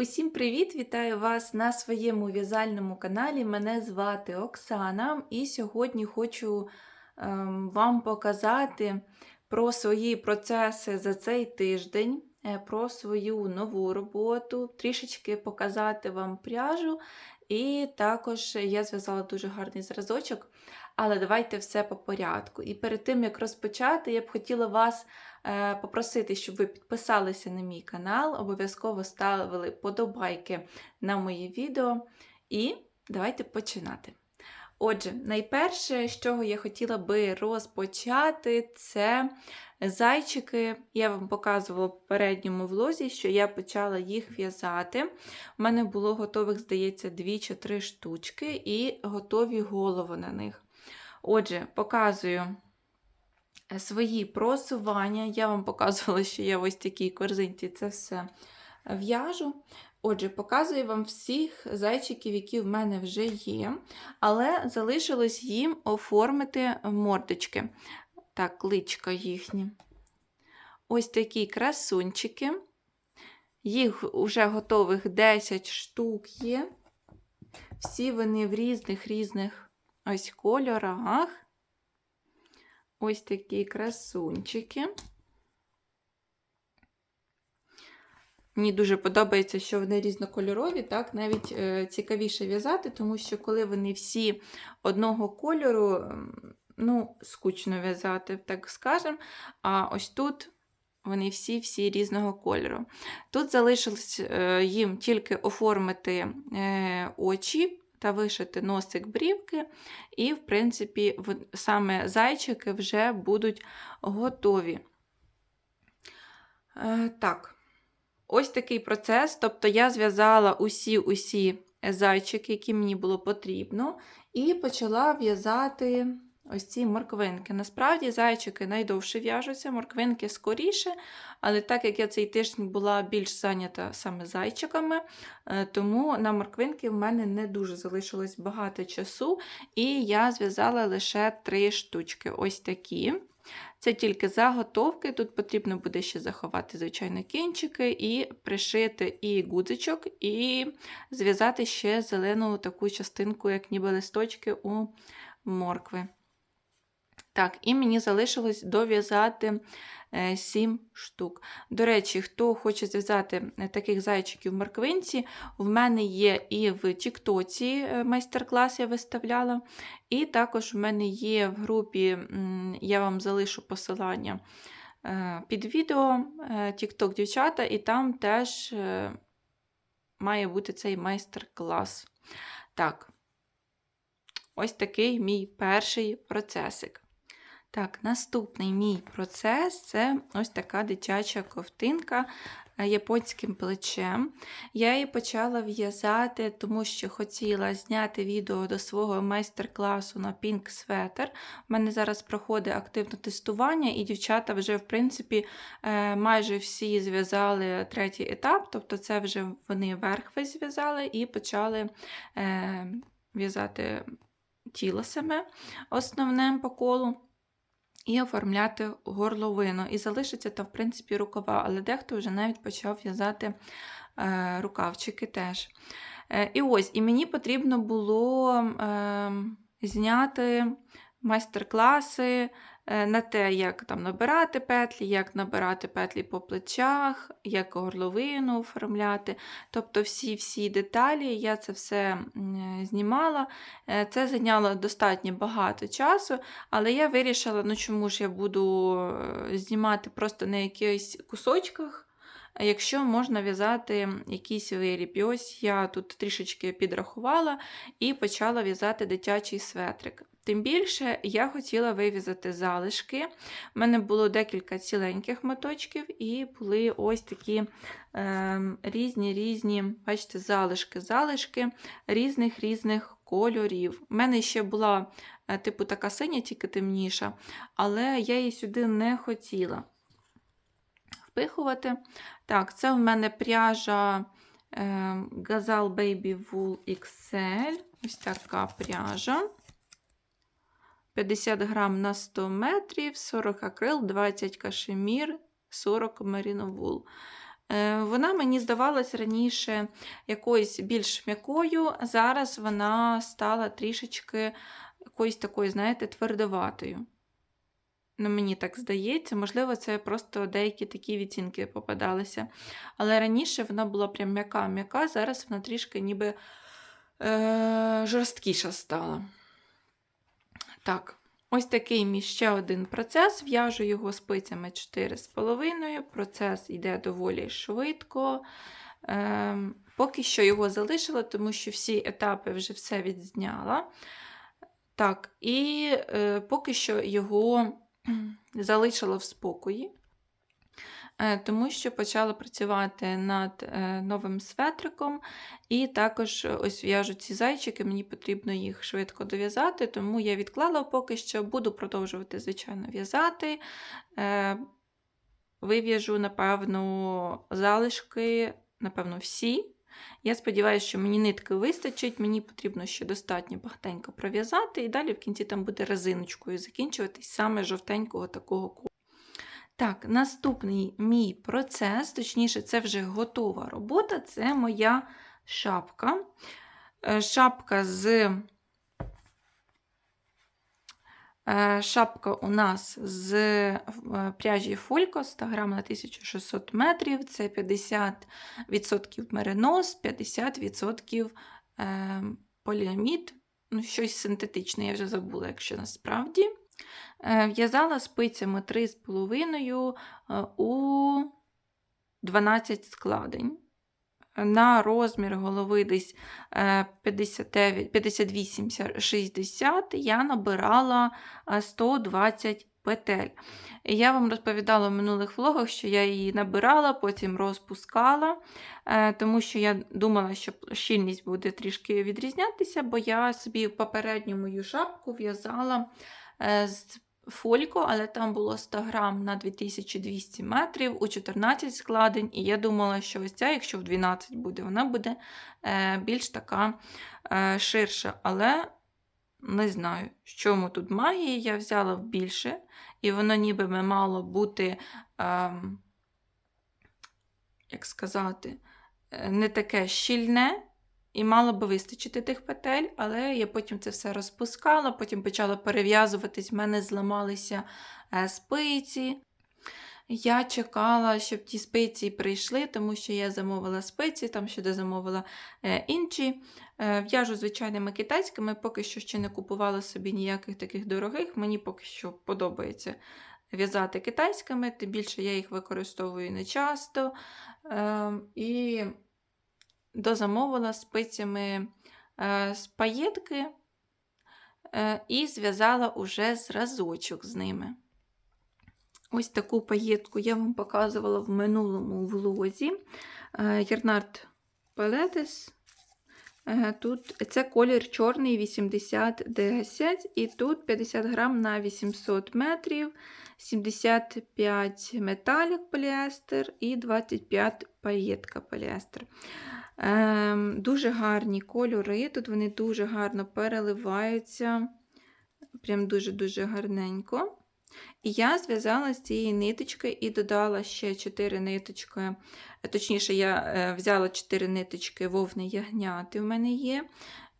Усім привіт! Вітаю вас на своєму в'язальному каналі. Мене звати Оксана, і сьогодні хочу ем, вам показати про свої процеси за цей тиждень, е, про свою нову роботу, трішечки показати вам пряжу. І також я зв'язала дуже гарний зразочок, але давайте все по порядку. І перед тим, як розпочати, я б хотіла вас е, попросити, щоб ви підписалися на мій канал, обов'язково ставили подобайки на мої відео. І давайте починати. Отже, найперше, з чого я хотіла би розпочати, це зайчики. Я вам показувала в попередньому влозі, що я почала їх в'язати. У мене було готових, здається, 2 чи 3 штучки, і готові голови на них. Отже, показую свої просування. Я вам показувала, що я в ось такій корзинці це все в'яжу. Отже, показую вам всіх зайчиків, які в мене вже є, але залишилось їм оформити мордочки. Так, личка їхні. Ось такі красунчики. Їх вже готових 10 штук є. Всі вони в різних різних ось кольорах. Ось такі красунчики. Мені дуже подобається, що вони різнокольорові, так, навіть е, цікавіше в'язати, тому що коли вони всі одного кольору, ну, скучно в'язати, так скажемо. А ось тут вони всі-всі різного кольору. Тут залишилось е, їм тільки оформити е, очі та вишити носик брівки, і, в принципі, саме зайчики вже будуть готові. Е, так. Ось такий процес. Тобто я зв'язала усі-усі зайчики, які мені було потрібно, і почала в'язати ось ці морквинки. Насправді, зайчики найдовше в'яжуться, морквинки скоріше, але так як я цей тиждень була більш зайнята саме зайчиками, е, тому на морквинки в мене не дуже залишилось багато часу, і я зв'язала лише три штучки. Ось такі. Це тільки заготовки, тут потрібно буде ще заховати, звичайно, кінчики, і пришити і гудзичок, і зв'язати ще зелену таку частинку, як ніби листочки у моркви. Так, і мені залишилось дов'язати 7 е, штук. До речі, хто хоче зв'язати е, таких зайчиків в морквинці, в мене є і в Тіктоці е, майстер-клас я виставляла, і також в мене є в групі, я вам залишу посилання під відео TikTok дівчата, і там теж має бути цей майстер-клас. Так, ось такий мій перший процесик. Так, наступний мій процес це ось така дитяча ковтинка е, японським плечем. Я її почала в'язати, тому що хотіла зняти відео до свого майстер-класу на Pink Sweater. У мене зараз проходить активне тестування, і дівчата вже, в принципі, е, майже всі зв'язали третій етап, тобто це вже вони верх зв'язали і почали е, в'язати тіло саме основним по колу і оформляти горловину. І залишиться там, в принципі, рукава, але дехто вже навіть почав в'язати е, рукавчики теж. Е, І ось, і мені потрібно було е, зняти майстер-класи на те, як там набирати петлі, як набирати петлі по плечах, як горловину оформляти. Тобто всі-всі деталі, я це все знімала. Е, це зайняло достатньо багато часу, але я вирішила, ну чому ж я буду е, знімати просто на якихось кусочках. Якщо можна в'язати якийсь виріб. І ось я тут трішечки підрахувала і почала в'язати дитячий светрик. Тим більше я хотіла вивізати залишки. У мене було декілька ціленьких моточків, і були ось такі е, різні різні, бачите, залишки, залишки різних різних кольорів. У мене ще була, е, типу, така синя, тільки темніша, але я її сюди не хотіла впихувати. Так, це в мене пряжа е, Gazal Baby Wool XL. Ось така пряжа. 50 грам на 100 метрів, 40 акрил, 20 кашемір, 40 меріновул. Е, Вона мені здавалась раніше якоюсь більш м'якою, а зараз вона стала трішечки якоюсь такою, знаєте, твердоватою. Ну, мені так здається, можливо, це просто деякі такі відцінки попадалися. Але раніше вона була прям м'яка-м'яка, зараз вона трішки ніби е- жорсткіша стала. Так, ось такий мій ще один процес. В'яжу його спицями 4,5. Процес йде доволі швидко. Ем, поки що його залишила, тому що всі етапи вже все відзняла. Так, і е, поки що його залишила в спокої, тому що почала працювати над е, новим светриком, і також ось в'яжу ці зайчики, мені потрібно їх швидко дов'язати, тому я відклала поки що, буду продовжувати, звичайно, в'язати. Е, Вив'яжу, напевно, залишки, напевно, всі. Я сподіваюся, що мені нитки вистачить, мені потрібно ще достатньо багатенько пров'язати, і далі в кінці там буде резиночкою закінчуватись саме жовтенького такого кольору. Так, наступний мій процес, точніше, це вже готова робота, це моя шапка. Е, Шапка з Е, Шапка у нас з е, пряжі Фолько 100 грам на 1600 метрів. Це 50% меринос, 50% е, поліамід. Ну, щось синтетичне, я вже забула, якщо насправді. В'язала спицями 3,5 у 12 складень на розмір голови десь 58-60 я набирала 120 петель. Я вам розповідала в минулих влогах, що я її набирала, потім розпускала, е, тому що я думала, що щільність буде трішки відрізнятися, бо я собі попередню мою шапку в'язала е, з фольку, але там було 100 грам на 2200 метрів у 14 складень. І я думала, що ось ця, якщо в 12 буде, вона буде е, більш така е, ширша. Але не знаю, в чому тут магія. Я взяла в більше, і воно ніби мало бути, е, як сказати, е, не таке щільне. І мало би вистачити тих петель, але я потім це все розпускала, потім почала перев'язуватись, в мене зламалися е, спиці. Я чекала, щоб ті спиці прийшли, тому що я замовила спиці, там ще замовила е, інші. Е, в'яжу звичайними китайськими, поки що ще не купувала собі ніяких таких дорогих. Мені поки що подобається в'язати китайськими, тим більше я їх використовую не часто. Ем, і дозамовила спицями е, з паєтки е, і зв'язала уже зразочок з ними. Ось таку паєтку я вам показувала в минулому влозі. Ярнард Пелетес. Тут це колір чорний 80-10, і тут 50 грам на 800 метрів, 75 металік поліестер і 25 паєтка поліестер. Ем, Дуже гарні кольори. Тут вони дуже гарно переливаються. Прям дуже-дуже гарненько. І я зв'язала з цієї ниточки і додала ще 4 ниточки. Точніше, я е, взяла 4 ниточки вовни ягняти. У мене є.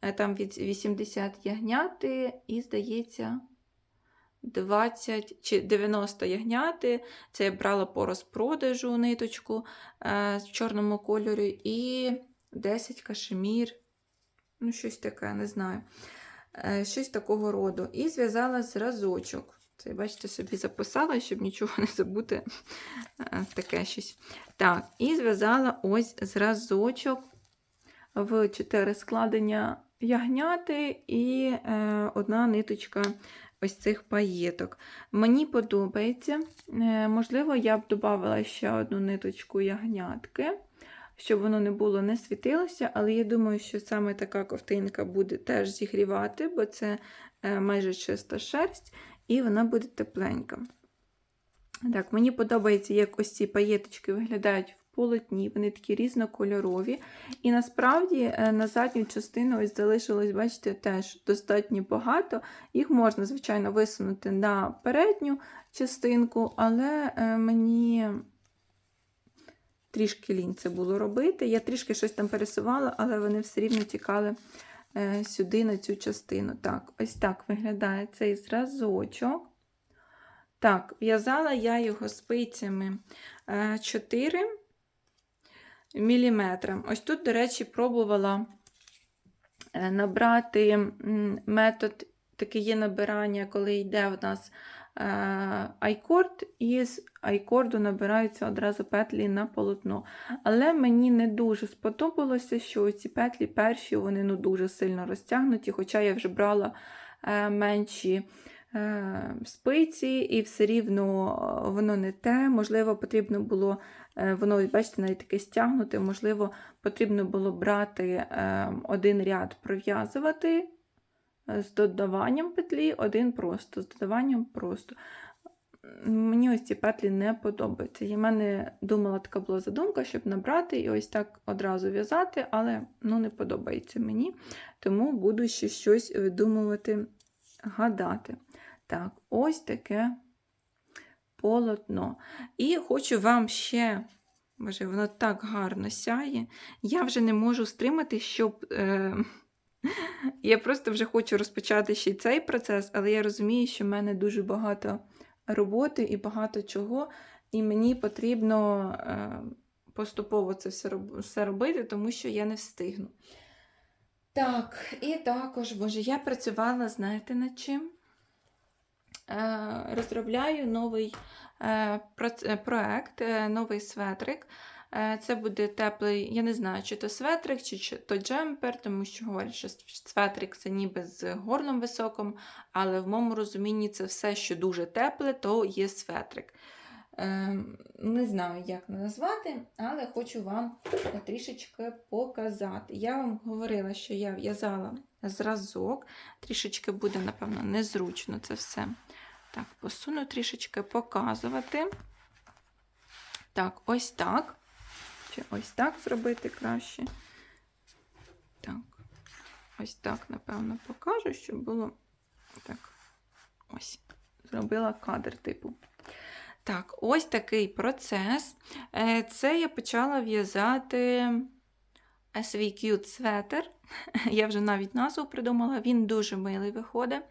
Е, там від 80 ягняти, і, здається, 20 чи 90 ягняти. Це я брала по розпродажу ниточку е, в чорному кольорі. І 10 кашемір, ну, щось таке, не знаю. Е, щось такого роду. І зв'язала зразочок. Це, бачите, собі записала, щоб нічого не забути. Е, таке щось. Так, і зв'язала ось зразочок в 4 складення ягняти і е, одна ниточка ось цих паєток. Мені подобається. Можливо, я б додала ще одну ниточку ягнятки щоб воно не було не світилося, але я думаю, що саме така ковтинка буде теж зігрівати, бо це е, майже чиста шерсть, і вона буде тепленька. Так, Мені подобається, як ось ці паєточки виглядають в полотні, вони такі різнокольорові. І насправді е, на задню частину ось залишилось, бачите, теж достатньо багато. Їх можна, звичайно, висунути на передню частинку, але е, мені трішки лінь це було робити. Я трішки щось там пересувала, але вони все рівно тікали е, сюди, на цю частину. Так, ось так виглядає цей зразочок. Так, в'язала я його спицями е, 4 мм. Ось тут, до речі, пробувала е, набрати метод, такий є набирання, коли йде в нас е, айкорд, і з айкорду набираються одразу петлі на полотно. Але мені не дуже сподобалося, що ці петлі перші вони ну, дуже сильно розтягнуті, хоча я вже брала е, менші е, спиці, і все рівно е, воно не те. Можливо, потрібно було, е, воно, бачите, навіть таке стягнуте, можливо, потрібно було брати е, один ряд пров'язувати е, з додаванням петлі, один просто, з додаванням просто. Мені ось ці петлі не подобаються. І в мене думала, така була задумка, щоб набрати і ось так одразу в'язати, але ну, не подобається мені. Тому буду ще щось видумувати, гадати. Так, ось таке полотно. І хочу вам ще, боже, воно так гарно сяє. Я вже не можу стримати, щоб. Е... Я просто вже хочу розпочати ще й цей процес, але я розумію, що в мене дуже багато роботи і багато чого, і мені потрібно е, поступово це все, робити, тому що я не встигну. Так, і також, боже, я працювала, знаєте, над чим? Е, розробляю новий е, проект, новий светрик. Е, Це буде теплий, я не знаю, чи то светрик, чи, то джемпер, тому що говорять, що светрик це ніби з горлом високим, але в моєму розумінні це все, що дуже тепле, то є светрик. Е, Не знаю, як назвати, але хочу вам трішечки показати. Я вам говорила, що я в'язала зразок, трішечки буде, напевно, незручно це все. Так, посуну трішечки показувати. Так, ось так. Чи ось так зробити краще. Так, ось так, напевно, покажу, щоб було так. Ось. Зробила кадр типу. Так, ось такий процес. Е, Це я почала в'язати свій cute светер. Я вже навіть назву придумала, він дуже милий виходить.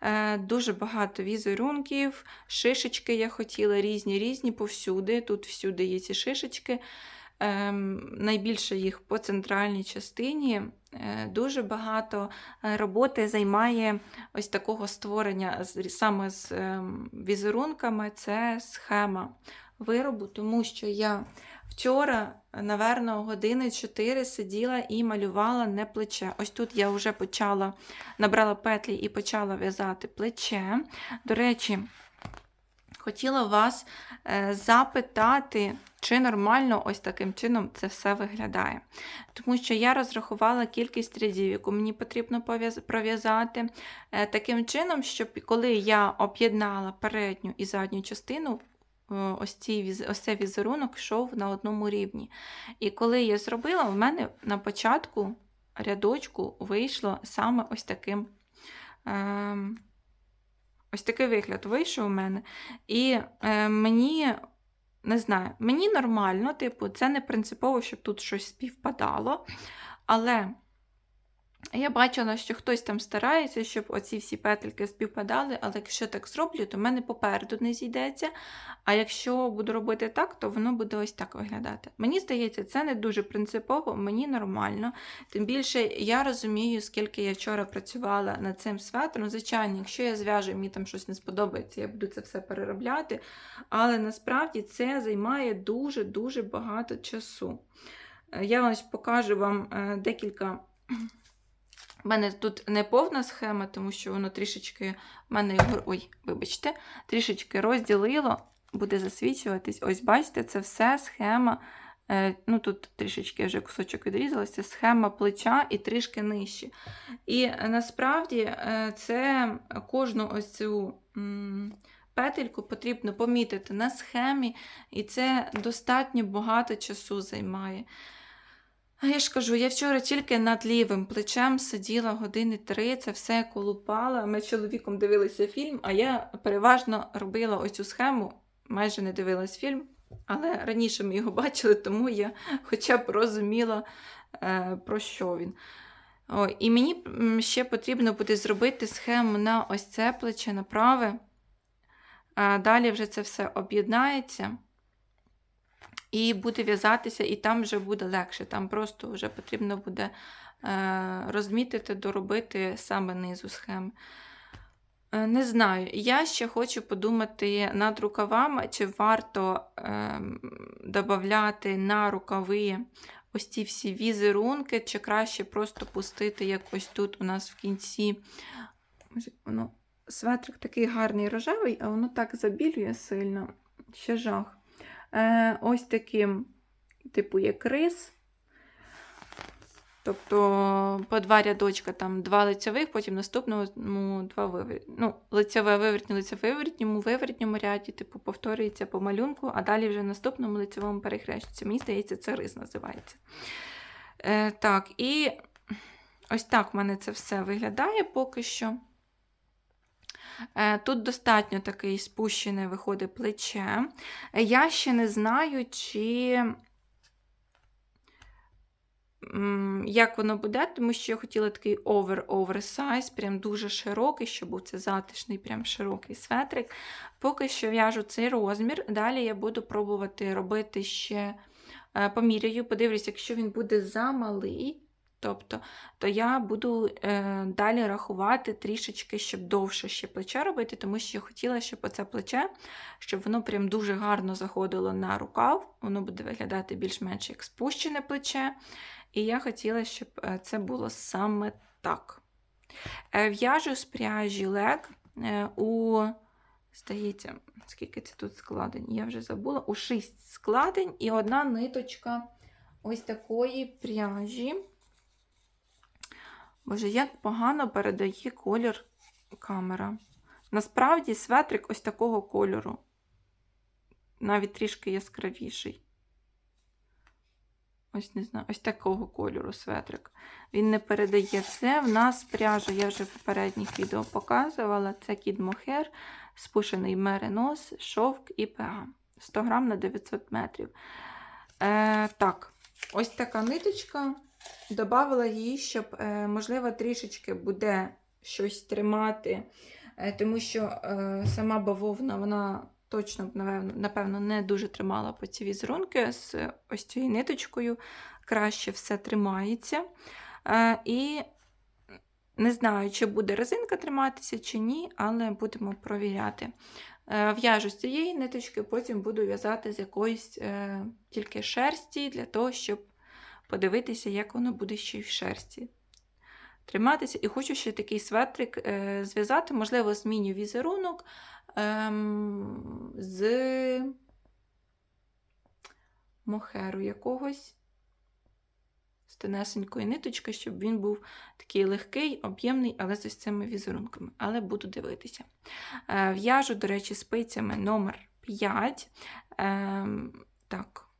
Е, Дуже багато візерунків, шишечки я хотіла різні, різні повсюди. Тут всюди є ці шишечки. Ем, найбільше їх по центральній частині. Е, Дуже багато е, роботи займає ось такого створення саме з ем, візерунками. Це схема виробу, тому що я вчора, наверно, години 4 сиділа і малювала не плече. Ось тут я вже почала набрала петлі і почала в'язати плече. До речі, хотіла вас е, запитати, чи нормально ось таким чином це все виглядає. Тому що я розрахувала кількість рядів, яку мені потрібно пров'язати. е, Таким чином, щоб коли я об'єднала передню і задню частину, е, ось, цей, ось цей візерунок йшов на одному рівні. І коли я зробила, в мене на початку рядочку вийшло саме ось таким. Ем, ось такий вигляд вийшов у мене. І е, мені, не знаю, мені нормально, типу, це не принципово, щоб тут щось співпадало. Але я бачила, що хтось там старається, щоб оці всі петельки співпадали, але якщо так зроблю, то в мене попереду не зійдеться. А якщо буду робити так, то воно буде ось так виглядати. Мені здається, це не дуже принципово, мені нормально. Тим більше я розумію, скільки я вчора працювала над цим светром. Звичайно, якщо я зв'яжу, мені там щось не сподобається, я буду це все переробляти. Але насправді це займає дуже-дуже багато часу. Е, Я ось покажу вам е, декілька. У мене тут не повна схема, тому що воно трішечки мене його. Ой, вибачте, трішечки розділило, буде засвічуватись. Ось, бачите, це все схема. е, Ну, тут трішечки вже кусочок відрізалося, схема плеча і трішки нижче. І насправді е, це кожну ось цю петельку потрібно помітити на схемі, і це достатньо багато часу займає. А я ж кажу, я вчора тільки над лівим плечем сиділа години три, це все колупала. Ми з чоловіком дивилися фільм, а я переважно робила ось цю схему, майже не дивилась фільм. Але раніше ми його бачили, тому я хоча б розуміла, е, про що він. О, і мені ще потрібно буде зробити схему на ось це плече на праве. Далі вже це все об'єднається і буде в'язатися, і там вже буде легше. Там просто вже потрібно буде е, розмітити, доробити саме низу схеми. Е, Не знаю, я ще хочу подумати над рукавами, чи варто е, додати на рукави ось ці всі візерунки, чи краще просто пустити, як ось тут у нас в кінці. Воно, светрик такий гарний рожевий, а воно так забілює сильно. Ще жах. Е, ось таким, типу, як рис. Тобто по два рядочка, там два лицьових, потім наступному ну, два вивертні. Ну, лицьове вивертні, лицьове вивертньому, вивертньому ряді, типу, повторюється по малюнку, а далі вже в наступному лицьовому перехрещується. Мені здається, це рис називається. Е, так, і ось так в мене це все виглядає поки що. Е, Тут достатньо такий спущене виходить плече. Я ще не знаю, чи як воно буде, тому що я хотіла такий овер-оверсайз, прям дуже широкий, щоб був це затишний, прям широкий светрик. Поки що в'яжу цей розмір. Далі я буду пробувати робити ще е, поміряю, подивлюсь, якщо він буде замалий. Тобто, то я буду е, далі рахувати трішечки, щоб довше ще плече робити, тому що я хотіла, щоб оце плече, щоб воно прям дуже гарно заходило на рукав, воно буде виглядати більш-менш як спущене плече. І я хотіла, щоб е, це було саме так. Е, В'яжу з пряжі лек е, у, здається, скільки це тут складень, я вже забула, у 6 складень і одна ниточка ось такої пряжі. Боже, як погано передає колір камера. Насправді светрик ось такого кольору. Навіть трішки яскравіший. Ось не знаю, ось такого кольору светрик. Він не передає це. В нас пряжа, я вже в попередніх відео показувала. Це кід Мохер, спушений меринос, шовк і ПА. 100 грам на 900 метрів. Е, так, ось така ниточка. Добавила її, щоб, е, можливо, трішечки буде щось тримати, е, тому що е, сама бавовна, вона точно, напевно, не дуже тримала по ці візерунки з ось цією ниточкою. Краще все тримається. І не знаю, чи буде резинка триматися, чи ні, але будемо провіряти. В'яжу з цієї ниточки, потім буду в'язати з якоїсь тільки шерсті для того, щоб подивитися, як воно буде ще й в шерсті. Триматися. І хочу ще такий светрик е, зв'язати, можливо, зміню візерунок ем, з мохеру якогось. З тонесенької ниточки, щоб він був такий легкий, об'ємний, але з ось цими візерунками. Але буду дивитися. Е, В'яжу, до речі, спицями номер 5. Ем, так,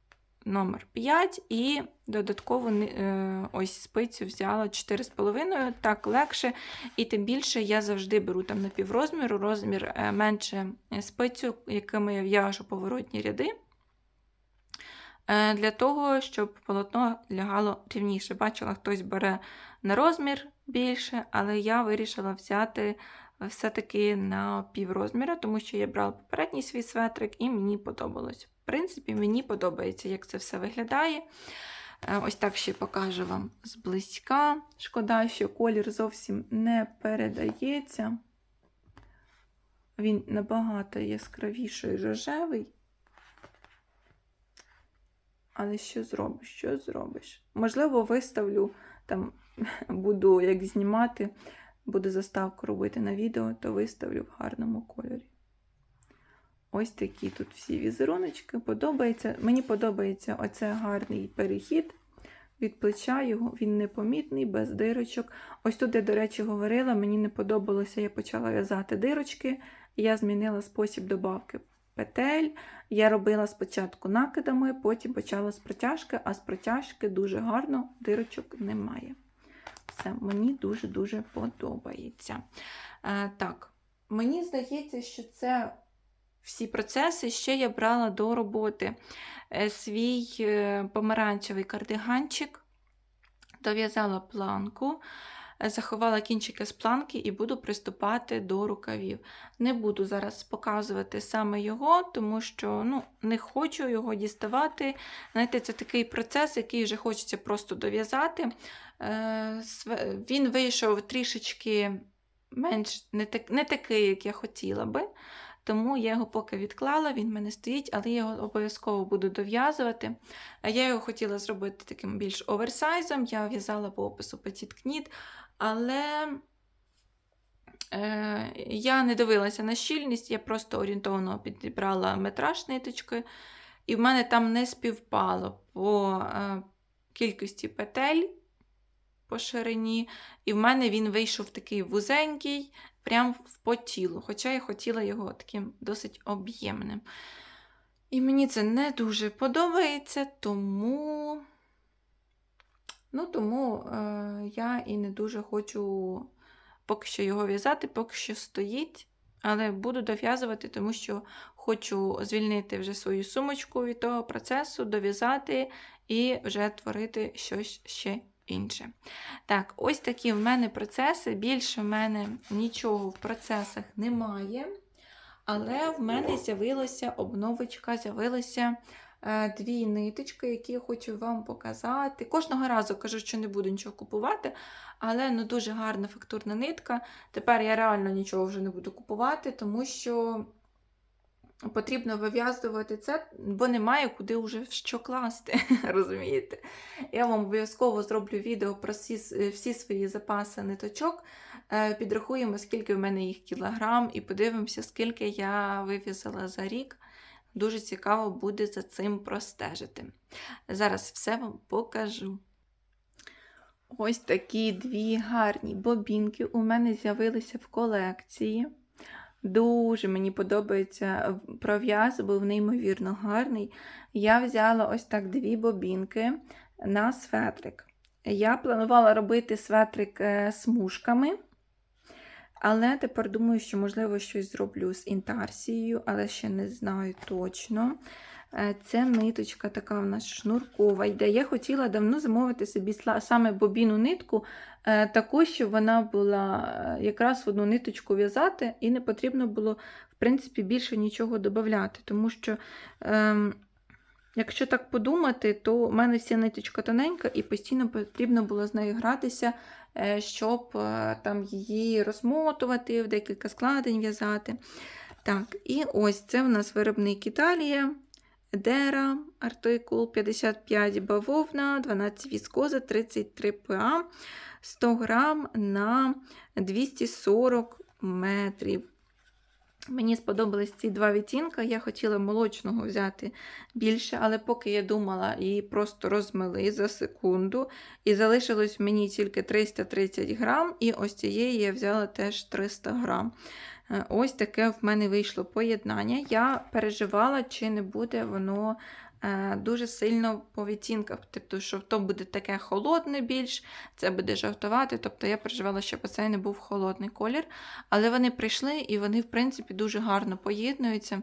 номер 5 і додатково е, ось спицю взяла 4,5, так легше. І тим більше я завжди беру там на піврозміру, розмір е, менше спицю, якими я в'яжу поворотні ряди. Е, Для того, щоб полотно лягало рівніше. Бачила, хтось бере на розмір більше, але я вирішила взяти все-таки на піврозміра, тому що я брала попередній свій светрик і мені подобалось. В принципі, мені подобається, як це все виглядає. Е, Ось так ще покажу вам зблизька. Шкода, що колір зовсім не передається. Він набагато яскравіший рожевий. Але що зробиш? Що зробиш? Можливо, виставлю, там буду як знімати, буду заставку робити на відео, то виставлю в гарному кольорі. Ось такі тут всі візеруночки. Подобається. Мені подобається оце гарний перехід від плеча його, він непомітний, без дирочок. Ось тут, я, до речі, говорила, мені не подобалося, я почала в'язати дирочки, я змінила спосіб добавки петель. Я робила спочатку накидами, потім почала з протяжки, а з протяжки дуже гарно дирочок немає. Все, мені дуже-дуже подобається. Е, так, мені здається, що це всі процеси ще я брала до роботи е, свій е, помаранчевий кардиганчик, дов'язала планку, е, заховала кінчики з планки і буду приступати до рукавів. Не буду зараз показувати саме його, тому що ну, не хочу його діставати. Знаєте, це такий процес, який вже хочеться просто дов'язати. Він вийшов трішечки менш не, так, не такий, як я хотіла би. Тому я його поки відклала, він в мене стоїть, але я його обов'язково буду дов'язувати. Я його хотіла зробити таким більш оверсайзом, я в'язала по опису Petit Knit, але е, я не дивилася на щільність, я просто орієнтовно підібрала метраж ниточки, і в мене там не співпало по е, кількості петель по ширині, і в мене він вийшов такий вузенький, прям по тілу. Хоча я хотіла його таким досить об'ємним. І мені це не дуже подобається, тому, ну, тому е, я і не дуже хочу поки що його в'язати, поки що стоїть. Але буду дов'язувати, тому що хочу звільнити вже свою сумочку від того процесу, дов'язати і вже творити щось ще інше. Так, ось такі в мене процеси. Більше в мене нічого в процесах немає. Але в мене з'явилася обновочка, з'явилися е, дві ниточки, які я хочу вам показати. Кожного разу кажу, що не буду нічого купувати, але ну, дуже гарна фактурна нитка. Тепер я реально нічого вже не буду купувати, тому що потрібно вив'язувати це, бо немає куди вже що класти. розумієте? Я вам обов'язково зроблю відео про всі, всі свої запаси ниточок. Е, Підрахуємо, скільки в мене їх кілограм, і подивимося, скільки я вив'язала за рік. Дуже цікаво буде за цим простежити. Зараз все вам покажу. Ось такі дві гарні бобінки у мене з'явилися в колекції. Дуже мені подобається пров'яз, був неймовірно гарний. Я взяла ось так дві бобінки на светрик. Я планувала робити светрик е, смужками, але тепер думаю, що, можливо, щось зроблю з інтарсією, але ще не знаю точно. Е, Це ниточка така в нас шнуркова йде. Я хотіла давно замовити собі саме бобіну нитку, е, таку, щоб вона була е, якраз в одну ниточку в'язати, і не потрібно було, в принципі, більше нічого додати. Тому що, ем, якщо так подумати, то в мене вся ниточка тоненька, і постійно потрібно було з нею гратися, щоб там її розмотувати, в декілька складень в'язати. Так, і ось це в нас виробник Італія. Дера, артикул 55 бавовна, 12 віскоза, 33 ПА, 100 грам на 240 метрів. Мені сподобались ці два відтінка. Я хотіла молочного взяти більше, але поки я думала, її просто розмили за секунду. І залишилось мені тільки 330 грам, і ось цієї я взяла теж 300 грам. Е, ось таке в мене вийшло поєднання. Я переживала, чи не буде воно е, дуже сильно по відтінках. Тобто, що то буде таке холодне більш, це буде жовтувати. Тобто я переживала, щоб цей не був холодний колір. Але вони прийшли і вони, в принципі, дуже гарно поєднуються.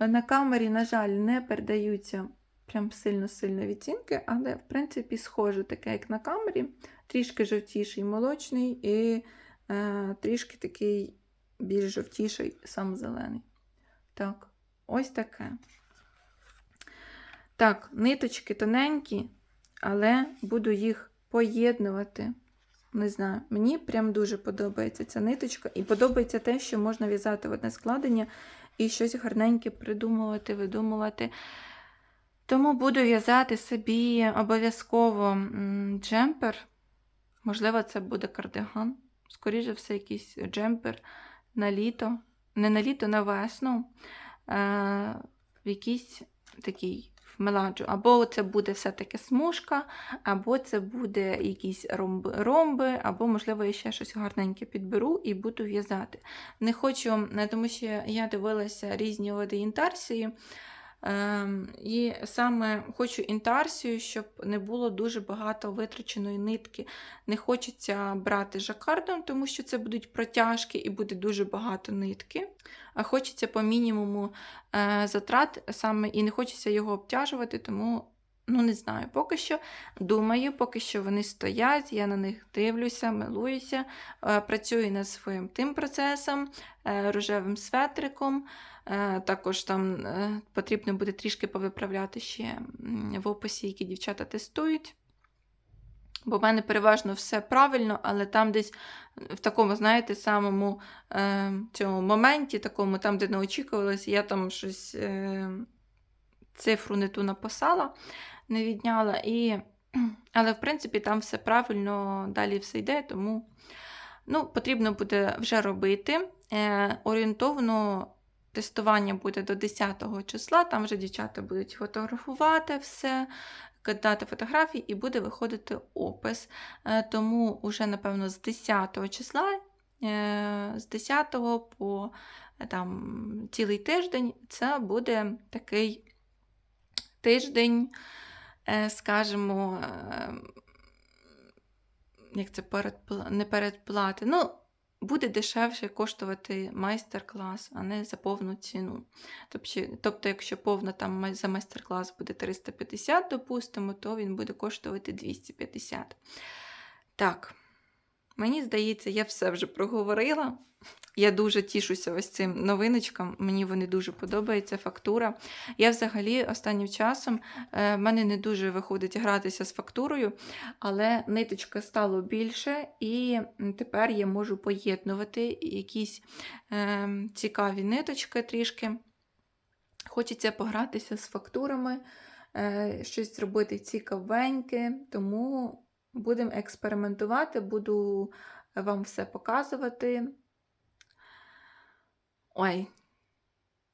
На камері, на жаль, не передаються прям сильно-сильно відтінки, але, в принципі, схоже таке, як на камері. Трішки жовтіший молочний і е, трішки такий більш жовтіший, сам зелений. Так, ось таке. Так, ниточки тоненькі, але буду їх поєднувати. Не знаю, мені прям дуже подобається ця ниточка. І подобається те, що можна в'язати в одне складення і щось гарненьке придумувати, видумувати. Тому буду в'язати собі обов'язково джемпер. Можливо, це буде кардиган. Скоріше все, якийсь джемпер на літо, не на літо, на весну, е, в якийсь такий меладжу. Або це буде все-таки смужка, або це буде якісь ромби, ромби, або, можливо, я ще щось гарненьке підберу і буду в'язати. Не хочу, е, тому що я дивилася різні води інтарсії. Ем, і саме хочу інтарсію, щоб не було дуже багато витраченої нитки. Не хочеться брати жакардом, тому що це будуть протяжки і буде дуже багато нитки. А хочеться по мінімуму е, затрат саме і не хочеться його обтяжувати, тому. Ну, не знаю, поки що думаю, поки що вони стоять, я на них дивлюся, милуюся, е, працюю над своїм тим процесом, е, рожевим светриком. Е, Також там е, потрібно буде трішки повиправляти ще в описі, які дівчата тестують. Бо в мене переважно все правильно, але там десь в такому, знаєте, самому е, цьому моменті, такому, там, де не очікувалося, я там щось е, цифру не ту написала, не відняла. І... Але, в принципі, там все правильно, далі все йде, тому ну, потрібно буде вже робити. Е, орієнтовно тестування буде до 10 числа, там вже дівчата будуть фотографувати все, кидати фотографії і буде виходити опис. Е, Тому вже, напевно, з 10 числа, е, з 10 по е, там, цілий тиждень це буде такий тиждень, скажімо, е, як це передпла... не передплати. Ну, буде дешевше коштувати майстер-клас, а не за повну ціну. Тобто, тобто якщо повна там за майстер-клас буде 350, допустимо, то він буде коштувати 250. Так, мені здається, я все вже проговорила. Я дуже тішуся ось цим новиночкам, мені вони дуже подобаються, фактура. Я взагалі останнім часом е, в мене не дуже виходить гратися з фактурою, але ниточка стало більше, і тепер я можу поєднувати якісь е, цікаві ниточки трішки. Хочеться погратися з фактурами, е, щось зробити цікавеньке, тому будемо експериментувати, буду вам все показувати. Ой,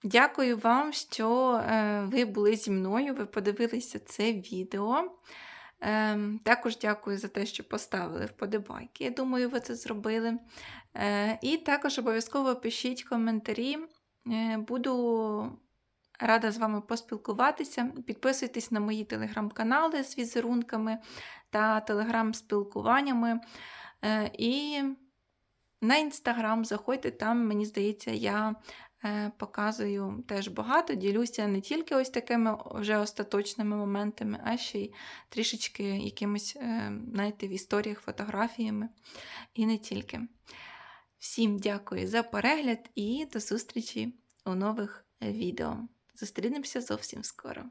дякую вам, що е, ви були зі мною, ви подивилися це відео. Ем, також дякую за те, що поставили вподобайки. Я думаю, ви це зробили. Е, і також обов'язково пишіть коментарі. Е, буду рада з вами поспілкуватися. Підписуйтесь на мої телеграм-канали з візерунками та телеграм-спілкуваннями. Е, і на інстаграм заходьте, там, мені здається, я е, показую теж багато, ділюся не тільки ось такими вже остаточними моментами, а ще й трішечки якимось, е, знаєте, в історіях, фотографіями і не тільки. Всім дякую за перегляд і до зустрічі у нових відео. Зустрінемося зовсім скоро.